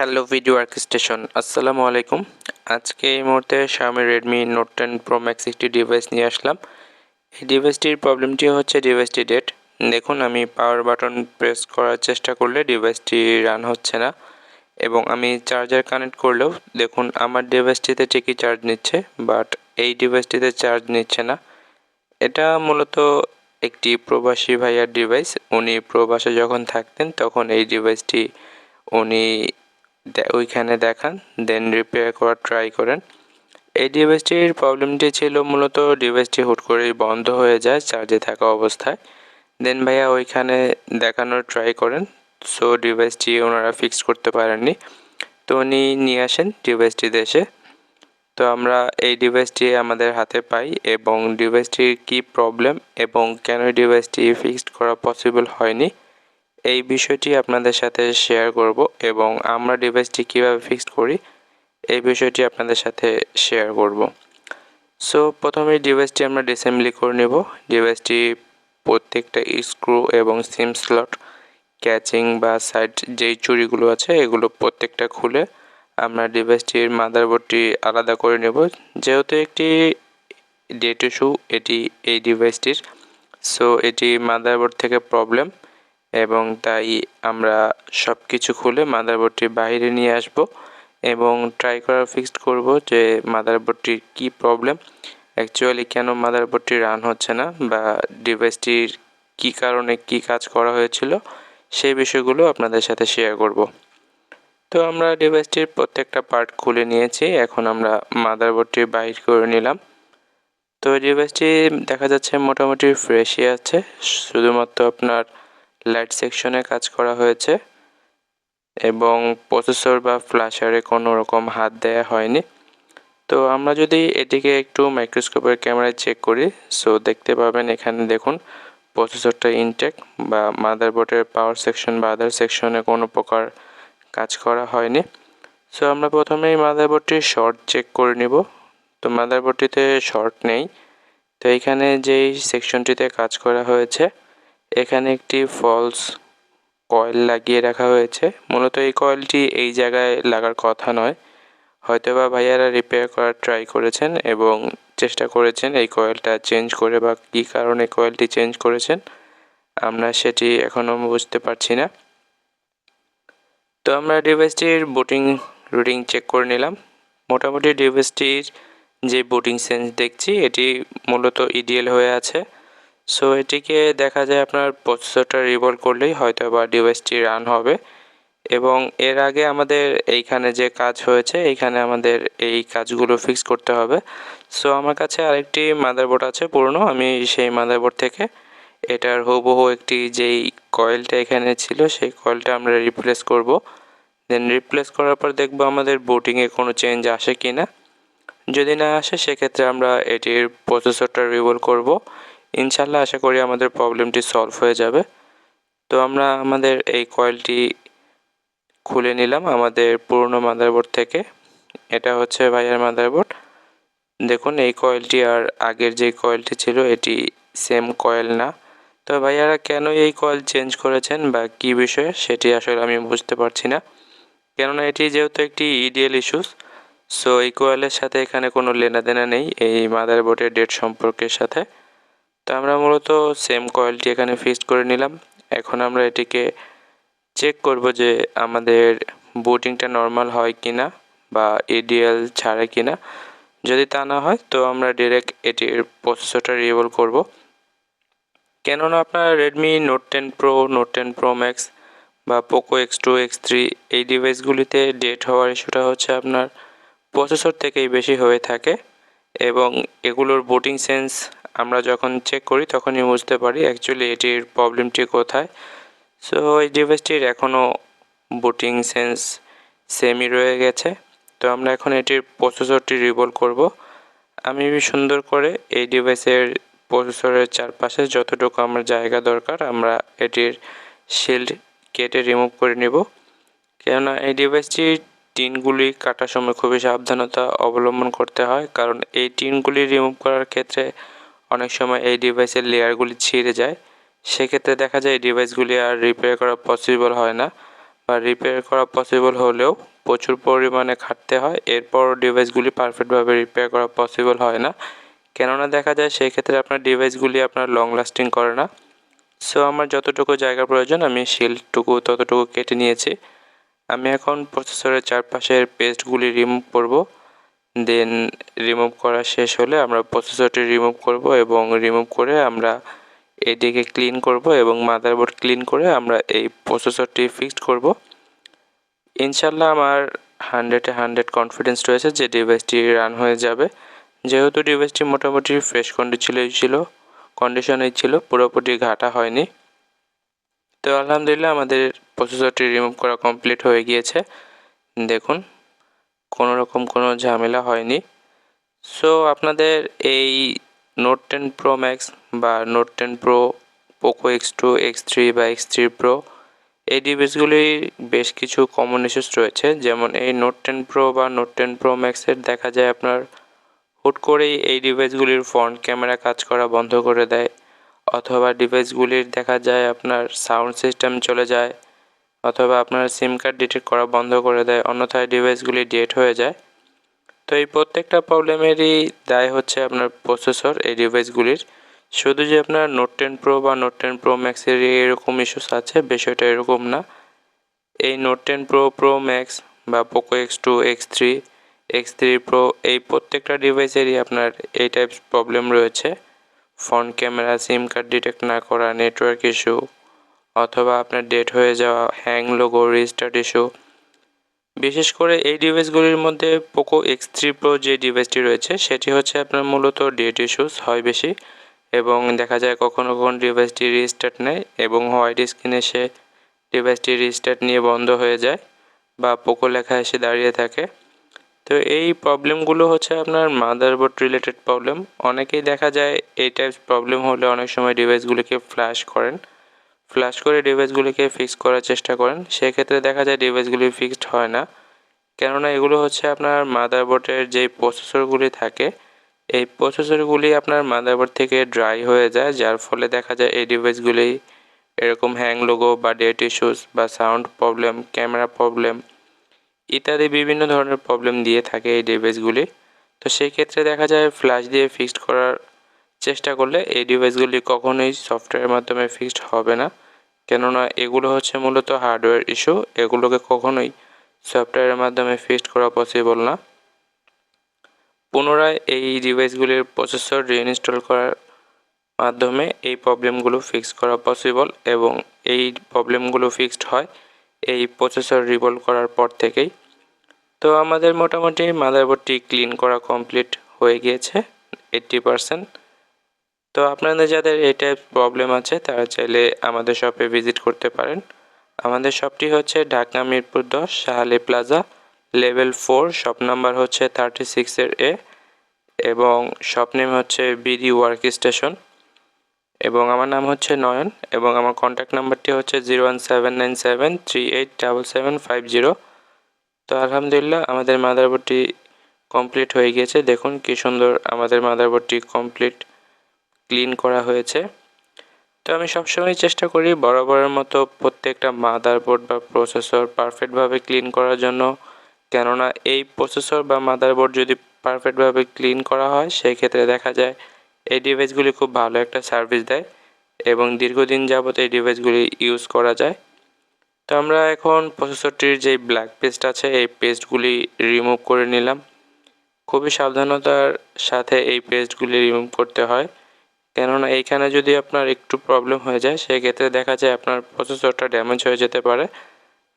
Hello video station আসসালামু আলাইকুম। আজকে এই মুহূর্তে Xiaomi Redmi Note ten Pro Max একটি ডিভাইস নিয়ে আসলাম। এই ডিভাইসটির প্রবলেমটি হচ্ছে ডিভাইসটি ডেট দেখুন, আমি পাওয়ার বাটন প্রেস করার চেষ্টা করলে ডিভাইসটি রান হচ্ছে না। এবং আমি চার্জার কানেক্ট করলেও, দেখুন, আমার ডিভাইসটিতে ঠিকই চার্জ নিচ্ছে বাট এই ডিভাইসটিতে চার্জ নিচ্ছে না। এটা মূলত একটি প্রবাসী ভাইয়ার ডিভাইস উনি প্রবাসে যখন থাকতেন, তখন এই ডিভাইসটি উনি ওইখানে দেখান দেন রিপেয়ার করার ট্রাই করেন। এই ডিভাইসটির প্রবলেমটি ছিল মূলত ডিভাইসটি হুট করেই বন্ধ হয়ে যায় চার্জে থাকা অবস্থায়। দেন ভাইয়া ওইখানে দেখানোর ট্রাই করেন সো ডিভাইসটি ওনারা ফিক্স করতে পারেননি। তো উনি নিয়ে আসেন ডিভাইসটি দেশে। তো আমরা এই ডিভাইসটি আমাদের হাতে পাই এবং ডিভাইসটির কি প্রবলেম এবং কেন ডিভাইসটি ফিক্সড করা পসিবল হয়নি এই বিষয়টি আপনাদের সাথে শেয়ার করব এবং আমরা ডিভাইসটি কীভাবে ফিক্সড করি, এই বিষয়টি আপনাদের সাথে শেয়ার করব। সো প্রথমে ডিভাইসটি আমরা ডিসেম্বলি করে নেব। ডিভাইসটি প্রত্যেকটা স্ক্রু এবং সিম স্লট ক্যাচিং বা সাইড যেই চুরিগুলো আছে, এগুলো প্রত্যেকটা খুলে আমরা ডিভাইসটির মাদারবোর্ডটি আলাদা করে নেব। যেহেতু একটি ডেট ইস্যু এটি এই ডিভাইসটির সো এটি মাদারবোর্ড থেকে প্রবলেম এবং তাই আমরা সব কিছু খুলে মাদারবোর্ডটি বাইরে নিয়ে আসব এবং ট্রাই করার ফিক্সড করব যে মাদারবোর্ডটির কি প্রবলেম অ্যাকচুয়ালি কেন মাদারবোর্ডটি রান হচ্ছে না বা ডিভাইসটির কি কারণে কি কাজ করা হয়েছিল, সেই বিষয়গুলো আপনাদের সাথে শেয়ার করব। তো আমরা ডিভাইসটির প্রত্যেকটা পার্ট খুলে নিয়েছি, এখন আমরা মাদারবোর্ডটি বাইর করে নিলাম। তো ডিভাইসটি দেখা যাচ্ছে মোটামুটি ফ্রেশই আছে, শুধুমাত্র আপনার লাইট সেকশনে কাজ করা হয়েছে এবং প্রসেসর বা ফ্ল্যাশারে কোনো রকম হাত দেয়া হয়নি। তো আমরা যদি এটিকে একটু মাইক্রোস্কোপের ক্যামেরায় চেক করি সো দেখতে পাবেন এখানে দেখুন, প্রসেসরটা ইনটেক বা মাদারবোর্ডের পাওয়ার সেকশন বা আদার সেকশনে কোনো প্রকার কাজ করা হয়নি। সো আমরা প্রথমেই মাদারবোর্ডটি শর্ট চেক করে নিব। তো মাদারবোর্ডটিতে শর্ট নেই। তো এইখানে যেই সেকশনটিতে কাজ করা হয়েছে এখানে একটি ফলস কয়েল লাগিয়ে রাখা হয়েছে। মূলত এই কয়েলটি এই জায়গায় লাগার কথা নয়। হয়তো বা ভাইয়ারা রিপেয়ার করার ট্রাই করেছেন এবং চেষ্টা করেছেন এই কয়েলটা চেঞ্জ করে বা কী কারণে কয়েলটি চেঞ্জ করেছেন, আমরা সেটি এখনও বুঝতে পারছি না। তো আমরা ডিভাইসটির বুটিং রুটিং চেক করে নিলাম। মোটামুটি ডিভাইসটির যে বুটিং সেন্স দেখছি, এটি মূলত ইডিএল হয়ে আছে। সো এটিকে দেখা যায় আপনার প্রসেসরটা রিভলভ করলেই হয়তো বা ডিভাইসটি রান হবে। এবং এর আগে আমাদের এইখানে যে কাজ হয়েছে, এইখানে আমাদের এই কাজগুলো ফিক্স করতে হবে। সো আমার কাছে আরেকটি মাদারবোর্ড আছে পুরনো, আমি সেই মাদারবোর্ড থেকে এটার হুবহু একটি যেই কয়েলটা এখানে ছিল, সেই কয়েলটা আমরা রিপ্লেস করব। দেন রিপ্লেস করার পর দেখব আমাদের বুটিংয়ে কোনো চেঞ্জ আসে কি না যদি না আসে, সেক্ষেত্রে আমরা এটির প্রসেসরটা রিভল করব। ইনশাল্লাহ আশা করি আমাদের প্রবলেমটি সলভ হয়ে যাবে। তো আমরা আমাদের এই কয়েলটি খুলে নিলাম আমাদের পুরনো মাদারবোর্ড থেকে। এটা হচ্ছে ভাইয়ার মাদারবোর্ড দেখুন, এই কয়েলটি আর আগের যে কয়েলটি ছিল, এটি সেম কয়েল না। তো ভাইয়ারা কেন এই কয়েল চেঞ্জ করেছেন বা কী বিষয়ে, সেটি আসলে আমি বুঝতে পারছি না। কেননা এটি যেহেতু একটি ইডিএল ইস্যুস সো এই কয়েলের সাথে এখানে কোনো লেনাদেনা নেই এই মাদারবোর্ডের ডেট সম্পর্কের সাথে। তো আমরা মূলত সেম কয়েলটি এখানে ফিক্সড করে নিলাম। এখন আমরা এটিকে চেক করব যে আমাদের বুটিংটা নর্মাল হয় কি না বা এডিএল ছাড়ে কি না যদি তা না হয়, তো আমরা ডিরেক্ট এটির প্রসেসরটা রিভল করব। কেননা আপনার Redmi Note ten Pro Note ten Pro Max বা Poco X two X three এই ডিভাইসগুলিতে ডেট হওয়ার ইস্যুটা হচ্ছে আপনার প্রসেসর থেকেই বেশি হয়ে থাকে। এবং এগুলোর বোটিং সেন্স আমরা যখন চেক করি তখনই বুঝতে পারি অ্যাকচুয়ালি এটির প্রবলেমটি কোথায়। সো এই ডিভাইসটির এখনও বুটিং সেন্স সেমই রয়ে গেছে। তো আমরা এখন এটির প্রসেসরটি রিভল করব। আমি সুন্দর করে এই ডিভাইসের প্রসেসরের চারপাশে যতটুকু আমার জায়গা দরকার আমরা এটির শিল্ড কেটে রিমুভ করে নিব। কেননা এই ডিভাইসটির টিনগুলি কাটার সময় খুবই সাবধানতা অবলম্বন করতে হয়, কারণ এই টিনগুলি রিমুভ করার ক্ষেত্রে অনেক সময় এই ডিভাইসের লেয়ারগুলি ছিঁড়ে যায়। সেক্ষেত্রে দেখা যায় এই ডিভাইসগুলি আর রিপেয়ার করা পসিবল হয় না বা রিপেয়ার করা পসিবল হলেও প্রচুর পরিমাণে খাটতে হয়, এরপর ডিভাইসগুলি পারফেক্টভাবে রিপেয়ার করা পসিবল হয় না। কেননা দেখা যায় সেই ক্ষেত্রে আপনার ডিভাইসগুলি আপনার লং লাস্টিং করে না। সো আমার যতটুকু জায়গা প্রয়োজন, আমি শিলটুকু ততটুকু কেটে নিয়েছি। আমি এখন প্রসেসরের চারপাশের পেস্টগুলি রিমুভ করব। দেন রিমুভ করা শেষ হলে আমরা প্রসেসরটি রিমুভ করব এবং রিমুভ করে আমরা এটিকে ক্লিন করব এবং মাদারবোর্ড ক্লিন করে আমরা এই প্রসেসরটি ফিক্সড করব। ইনশাল্লাহ আমার হান্ড্রেডে হান্ড্রেড কনফিডেন্স রয়েছে যে ডিভাইসটি রান হয়ে যাবে। যেহেতু ডিভাইসটি মোটামুটি ফ্রেশ কন্ডিশনেই ছিল কন্ডিশনেই ছিল, পুরোপুরি ঘাটা হয়নি। তো আলহামদুলিল্লাহ আমাদের প্রসেসরটি রিমুভ করা কমপ্লিট হয়ে গিয়েছে। দেখুন কোনো রকম কোনো ঝামেলা হয়নি। সো আপনাদের এই নোট টেন প্রো ম্যাক্স বা Note ten Pro Poco X two X three বা এক্স থ্রি প্রো এই ডিভাইসগুলির বেশ কিছু কমন ইস্যুস রয়েছে। যেমন এই নোট টেন প্রো বা নোট টেন প্রো ম্যাক্সের দেখা যায় আপনার হুট করেই এই ডিভাইসগুলির ফ্রন্ট ক্যামেরা কাজ করা বন্ধ করে দেয়। অথবা ডিভাইসগুলির দেখা যায় আপনার সাউন্ড সিস্টেম চলে যায়, অথবা আপনার সিম কার্ড ডিটেক্ট করা বন্ধ করে দেয়, অন্যথায় ডিভাইসগুলি ডেট হয়ে যায়। তো এই প্রত্যেকটা প্রবলেমেরই দায় হচ্ছে আপনার প্রসেসর এই ডিভাইসগুলির। শুধু যে আপনার নোট টেন প্রো বা নোট টেন প্রো ম্যাক্সের এরকম ইস্যুস আছে, বিষয়টা এরকম না। এই Note ten Pro Pro Max বা Poco X two X three X three Pro এই প্রত্যেকটা ডিভাইসেরই আপনার এই টাইপস প্রবলেম রয়েছে। Front camera, SIM card detect না করা, নেটওয়ার্ক ইস্যু, অথবা আপনার ডেট হয়ে যাওয়া, হ্যাং লোগো, রিস্টার্ট ইস্যু। বিশেষ করে এই ডিভাইসগুলির মধ্যে পোকো এক্স থ্রি প্রো যে ডিভাইসটি রয়েছে, সেটি হচ্ছে আপনার মূলত ডেট ইস্যুস হয় বেশি, এবং দেখা যায় কখনো কখনো ডিভাইসটি রিস্টার্ট নেয়, এবং হোয়াইট স্ক্রিনে সে ডিভাইসটি রিস্টার্ট নিয়ে বন্ধ হয়ে যায়, বা পোকো লেখা এসে দাঁড়িয়ে থাকে। তো এই প্রবলেমগুলো হচ্ছে আপনার মাদারবোর্ড রিলেটেড প্রবলেম অনেকেই দেখা যায় এই টাইপ প্রবলেম হলে অনেক সময় ডিভাইসগুলিকে ফ্ল্যাশ করেন। ফ্ল্যাশ করে ডিভাইসগুলিকে ফিক্স করার চেষ্টা করেন। সেক্ষেত্রে দেখা যায় ডিভাইসগুলি ফিক্সড হয় না। কেননা এগুলো হচ্ছে আপনার মাদারবোর্ডের যে প্রসেসরগুলি থাকে, এই প্রসেসরগুলি আপনার মাদারবোর্ড থেকে ড্রাই হয়ে যায়। যার ফলে দেখা যায় এই ডিভাইসগুলি এরকম হ্যাং লোগো বা ডেট ইস্যুস বা সাউন্ড প্রবলেম ক্যামেরা প্রবলেম ইত্যাদি বিভিন্ন ধরনের প্রবলেম দিয়ে থাকে এই ডিভাইসগুলি তো সেই ক্ষেত্রে দেখা যায় ফ্ল্যাশ দিয়ে ফিক্সড করার চেষ্টা করলে এই ডিভাইসগুলি কখনোই সফটওয়্যারের মাধ্যমে ফিক্সড হবে না। কেননা এগুলো হচ্ছে মূলত হার্ডওয়্যার ইস্যু এগুলোকে কখনোই সফটওয়্যারের মাধ্যমে ফিক্সড করা পসিবল না। পুনরায় এই ডিভাইসগুলির প্রসেসর রিইনস্টল করার মাধ্যমে এই প্রবলেমগুলো ফিক্স করা পসিবল এবং এই প্রবলেমগুলো ফিক্সড হয় এই প্রসেসর রিভলভ করার পর থেকেই। তো আমাদের মোটামুটি মাদারবোর্ডটি ক্লিন করা কমপ্লিট হয়ে গিয়েছে এইট্টি পারসেন্ট তো আপনাদের যাদের এই টাইপ প্রবলেম আছে, তারা চাইলে আমাদের শপে ভিজিট করতে পারেন। আমাদের শপটি হচ্ছে ঢাকা মিরপুর দশ, Shahali plaza level four shop number হচ্ছে থার্টি সিক্সের এ এবং শপ নেম হচ্ছে বিডি ওয়ার্ক স্টেশন এবং আমার নাম হচ্ছে নয়ন এবং আমার কন্ট্যাক্ট নাম্বারটি হচ্ছে zero one seven nine seven three eight double seven five zero তো আলহামদুলিল্লাহ আমাদের মাদারবোর্ডটি কমপ্লিট হয়ে গিয়েছে। দেখুন কী সুন্দর আমাদের মাদারবোর্ডটি কমপ্লিট ক্লিন করা হয়েছে। তো আমি সবসময় চেষ্টা করি বরাবরের মতো প্রত্যেকটা মাদারবোর্ড বা প্রসেসর পারফেক্টভাবে ক্লিন করার জন্য। কেননা এই প্রসেসর বা মাদারবোর্ড যদি পারফেক্টভাবে ক্লিন করা হয় সেই ক্ষেত্রে দেখা যায় এই ডিভাইসগুলি খুব ভালো একটা সার্ভিস দেয় এবং দীর্ঘদিন যাবত এই ডিভাইসগুলি ইউজ করা যায়। তো আমরা এখন প্রসেসরটির যে ব্ল্যাক পেস্ট আছে, এই পেস্টগুলি রিমুভ করে নিলাম। খুবই সাবধানতার সাথে এই পেস্টগুলি রিমুভ করতে হয়। কেননা এইখানে যদি আপনার একটু প্রবলেম হয়ে যায়, সেক্ষেত্রে দেখা যায় আপনার প্রসেসরটা ড্যামেজ হয়ে যেতে পারে,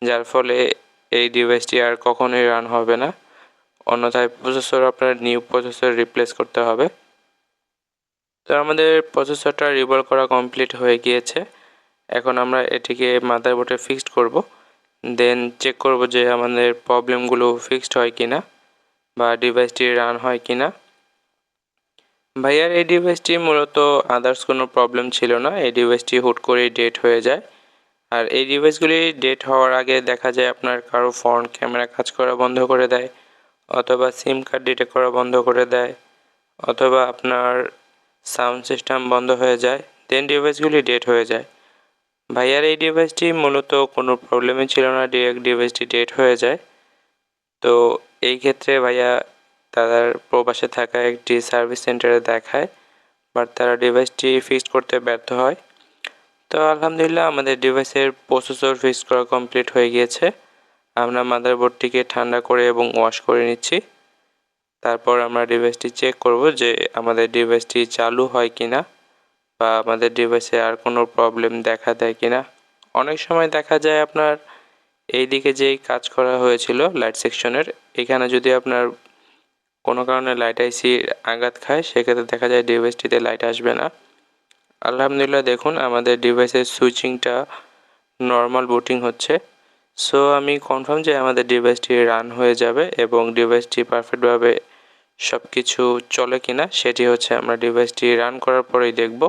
যার ফলে এই ডিভাইসটি আর কখনোই রান হবে না। অন্যথায় প্রসেসর আপনার নিউ প্রসেসর রিপ্লেস করতে হবে। তো আমাদের প্রসেসরটা রিভলভ করা কমপ্লিট হয়ে গিয়েছে। এখন আমরা এটিকে মাদারবোর্ডে ফিক্সড করব। দেন চেক করব যে আমাদের প্রবলেমগুলো ফিক্সড হয় কি না বা ডিভাইসটি রান হয় কি না ভাইয়ার এই ডিভাইসটি মূলত আদার্স কোনো প্রবলেম ছিল না। এই ডিভাইসটি হুট করেই ডেট হয়ে যায়। আর এই ডিভাইসগুলি ডেট হওয়ার আগে দেখা যায় আপনার কারও ফ্রন্ট ক্যামেরা কাজ করা বন্ধ করে দেয়, অথবা সিম কার্ড ডিটেক্ট করা বন্ধ করে দেয়, অথবা আপনার সাউন্ড সিস্টেম বন্ধ হয়ে যায় দেন ডিভাইসগুলি ডেট হয়ে যায়। ভাইয়ার এই ডিভাইসটি মূলত কোনো প্রবলেমই ছিল না ডিরেক্ট ডিভাইসটি ডেট হয়ে যায়। তো এই ক্ষেত্রে ভাইয়া তাদের প্রবাসে থাকা একটি সার্ভিস সেন্টারে দেখায় বাট তারা ডিভাইসটি ফিক্সড করতে ব্যর্থ হয়। তো আলহামদুলিল্লাহ আমাদের ডিভাইসের প্রসেসর ফিক্স করা কমপ্লিট হয়ে গিয়েছে। আমরা মাদারবোর্ডটিকে ঠান্ডা করে এবং ওয়াশ করে নিচ্ছি। তারপর আমরা ডিভাইসটি চেক করব যে আমাদের ডিভাইসটি চালু হয় কি না বা আমাদের ডিভাইসে আর কোনো প্রবলেম দেখা দেয় কি না অনেক সময় দেখা যায় আপনার এই দিকে যেই কাজ করা হয়েছিল লাইট সেকশনের এখানে যদি আপনার কোনো কারণে লাইট আইসি আঘাত খায়, সেক্ষেত্রে দেখা যায় ডিভাইসটিতে লাইট আসবে না। আলহামদুলিল্লাহ দেখুন, আমাদের ডিভাইসের সুইচিংটা নর্মাল বুটিং হচ্ছে। সো আমি কনফার্ম যে আমাদের ডিভাইসটি রান হয়ে যাবে এবং ডিভাইসটি পারফেক্টভাবে সব কিছু চলে কিনা সেটি হচ্ছে আমরা ডিভাইসটি রান করার পরেই দেখব।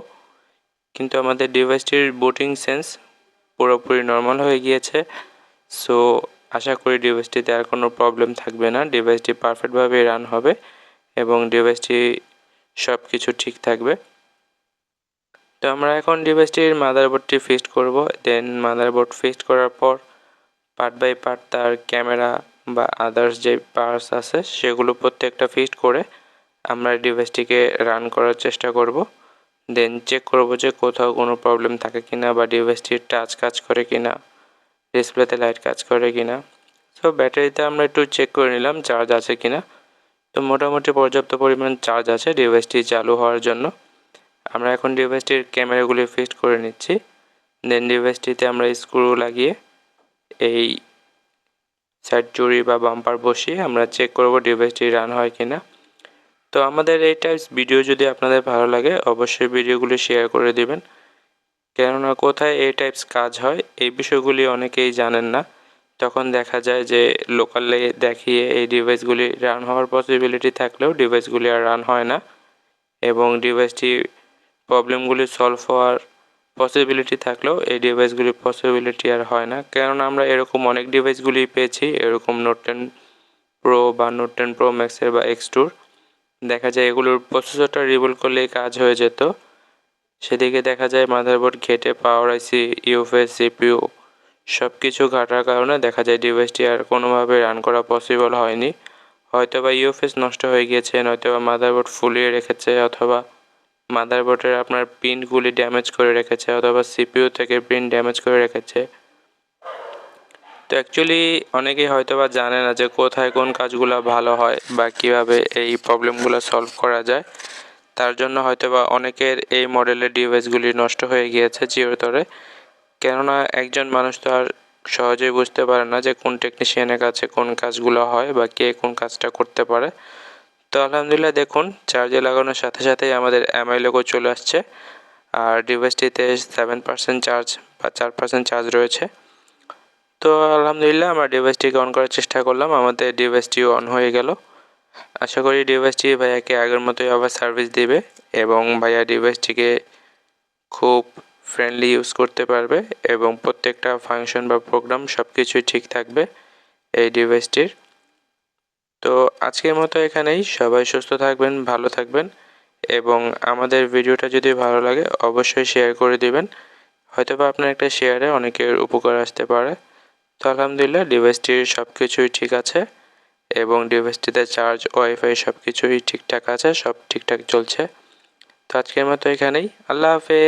কিন্তু আমাদের ডিভাইসটির বুটিং সেন্স পুরোপুরি নর্মাল হয়ে গিয়েছে। সো, আশা করি ডিভাইসটিতে আর কোনো প্রবলেম থাকবে না। ডিভাইসটি পারফেক্টভাবে রান হবে এবং ডিভাইসটি সব কিছু ঠিক থাকবে। তো আমরা এখন ডিভাইসটির মাদারবোর্ডটি ফিক্সড করব। দেন মাদারবোর্ড ফিক্সড করার পর পার্ট বাই পার্ট তার ক্যামেরা বা আদার্স যে পার্টস আছে, সেগুলো প্রত্যেকটা ফিক্সড করে আমরা ডিভাইসটিকে রান করার চেষ্টা করব। দেন চেক করব যে কোথাও কোনো প্রবলেম থাকে কিনা বা ডিভাইসটির টাচ কাজ করে কিনা ডিসপ্লেতে লাইট কাজ করে কিনা। সো ব্যাটারিতে আমরা একটু চেক করে নিলাম চার্জ আছে কিনা। তো মোটামুটি পর্যাপ্ত পরিমাণ চার্জ আছে ডিভাইসটি চালু হওয়ার জন্য। আমরা এখন ডিভাইসটির ক্যামেরাগুলি ফিক্সড করে নিচ্ছি। দেন ডিভাইসটিতে আমরা স্ক্রু লাগিয়ে এই সাইড চুরি বা বাম্পার বসিয়ে আমরা চেক করব ডিভাইসটি রান হয় কিনা। তো আমাদের এই টাইপস ভিডিও যদি আপনাদের ভালো লাগে, অবশ্যই ভিডিওগুলি শেয়ার করে দিবেন। কেননা কোথায় এই টাইপস কাজ হয়, এই বিষয়গুলি অনেকেই জানেন না। তখন দেখা যায় যে লোকালে দেখিয়ে এই ডিভাইসগুলি রান হওয়ার পসিবিলিটি থাকলেও ডিভাইসগুলি আর রান হয় না। এবং ডিভাইসটি প্রবলেমগুলি সলভ হওয়ার পসিবিলিটি থাকলেও এই ডিভাইসগুলির পসিবিলিটি আর হয় না। কেননা আমরা এরকম অনেক ডিভাইসগুলি পেয়েছি, এরকম নোট টেন প্রো বা নোট টেন প্রো ম্যাক্সের বা এক্স টুর দেখা যায় এগুলোর প্রসেসরটা রিভোল করলেই কাজ হয়ে যেত। সেদিকে দেখা যায় মাদারবোর্ড ঘেটে পাওয়ার আইসি ইউএফএস সিপিইউ সব কিছু ঘাটার কারণে দেখা যায় ডিভাইসটি আর কোনোভাবে রান করা পসিবল হয়নি। হয়তো বা ইউএফএস নষ্ট হয়ে গিয়েছে নয়তো বা মাদারবোর্ড ফুলিয়ে রেখেছে অথবা মাদারবোর্ডের আপনার পিনগুলি ড্যামেজ করে রেখেছে অথবা সিপিইউ থেকে পিন ড্যামেজ করে রেখেছে। তো অ্যাকচুয়ালি অনেকেই হয়তো বা জানে না যে কোথায় কোন কাজগুলো ভালো হয় বা কীভাবে এই প্রবলেমগুলো সলভ করা যায়। তার জন্য হয়তো বা অনেকের এই মডেলের ডিভাইসগুলি নষ্ট হয়ে গিয়েছে চিরতরে। কেননা একজন মানুষ তো আর সহজেই বুঝতে পারে না যে কোন টেকনিশিয়ানের কাছে কোন কাজগুলো হয় বা কে কোন কাজটা করতে পারে। তো আলহামদুলিল্লাহ দেখুন চার্জে লাগানোর সাথে সাথেই আমাদের এমআই লোগো চলে আসছে। আর ডিভাইসটিতে সেভেন পার্সেন্ট চার্জ বা চার পার্সেন্ট চার্জ রয়েছে। তো আলহামদুলিল্লাহ আমরা ডিভাইসটিকে অন করার চেষ্টা করলাম, আমাদের ডিভাইসটিও অন হয়ে গেল। আশা করি ডিভাইসটি ভাইয়াকে আগের মতোই আবার সার্ভিস দিবে এবং ভাইয়া ডিভাইসটিকে খুব ফ্রেন্ডলি ইউজ করতে পারবে এবং প্রত্যেকটা ফাংশন বা প্রোগ্রাম সব কিছুই ঠিক থাকবে এই ডিভাইসটির তো আজকের মতো এখানেই। সবাই সুস্থ থাকবেন, ভালো থাকবেন এবং আমাদের ভিডিওটা যদি ভালো লাগে অবশ্যই শেয়ার করে দিবেন। হয়তো বা আপনার একটা শেয়ারে অনেকের উপকার আসতে পারে। তো আলহামদুলিল্লাহ ডিভাইসটির সব কিছুই ঠিক আছে এবং ডিভাইসটিতে চার্জ ওয়াইফাই সব কিছুই ঠিকঠাক আছে, সব ঠিকঠাক চলছে। তো আজকের মতো এখানেই। আল্লাহ হাফেজ।